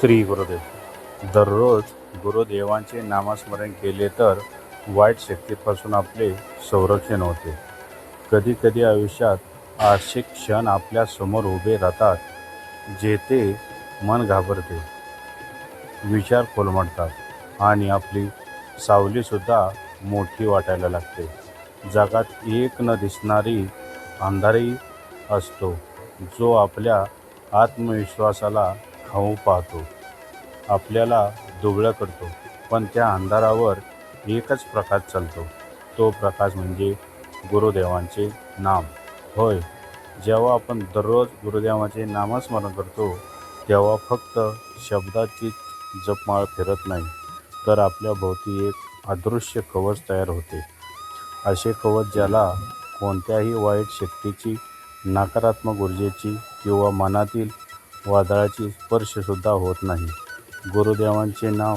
श्री गुरुदेव. दररोज गुरुदेवांचे नामस्मरण केले तर वाईट शक्तीपासून आपले संरक्षण होते. कधीकधी आयुष्यात आर्शिक क्षण आपल्यासमोर उभे राहतात जेथे मन घाबरते. विचार कोलमडतात आणि आपली सावलीसुद्धा मोठी वाटायला लागते. जगात एक न दिसणारी अंधारही असतो जो आपल्या आत्मविश्वासाला खाऊ पाहतो. आपल्याला दुबळं करतो पण त्या अंधारावर एकच प्रकाश चालतो. तो प्रकाश म्हणजे गुरुदेवांचे नाम. होय जेव्हा आपण दररोज गुरुदेवाचे नामस्मरण करतो तेव्हा फक्त शब्दाचीच जपमाळ फिरत नाही तर आपल्या भोवती एक अदृश्य कवच तयार होते. असे कवच ज्याला कोणत्याही वाईट शक्तीची नकारात्मक ऊर्जेची किंवा मनातील वादळाची स्पर्शसुद्धा होत नाही. गुरुदेवांचे नाव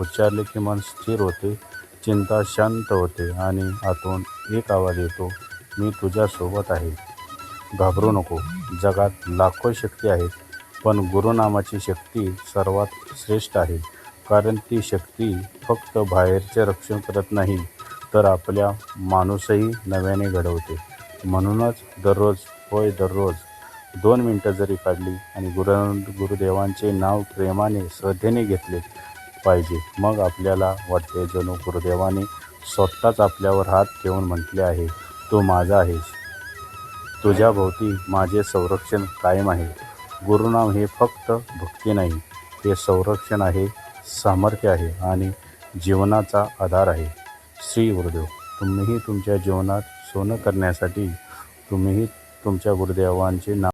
उच्चारले की मन स्थिर होते चिंता शांत होते आणि आतून एक आवाज येतो मी तुझ्यासोबत आहे. घाबरू नको जगात लाखो शक्ती आहेत पण गुरुनामाची शक्ती सर्वात श्रेष्ठ आहे कारण ती शक्ती फक्त बाहेरचे रक्षण करत नाही तर आपल्या माणूसही नव्याने घडवते. म्हणूनच दररोज होय दररोज दोन मिनटं जरी काढली आणि गुरु गुरुदेवांचे नाव प्रेमाने श्रद्धेने घेतले पाहिजे मग आपल्याला वाटते जणू गुरुदेवाने स्वतःच आपल्यावर हात ठेवून म्हटले आहे तू माझा आहेस. तुझ्याभोवती माझे संरक्षण कायम आहे. गुरुनाम हे फक्त भक्ती नाही ते संरक्षण आहे सामर्थ्य आहे आणि जीवनाचा आधार आहे. श्री गुरुदेव तुम्हीही तुमच्या जीवनात सोनं करण्यासाठी तुम्हीही तुमच्या गुरुदेवांचे नाव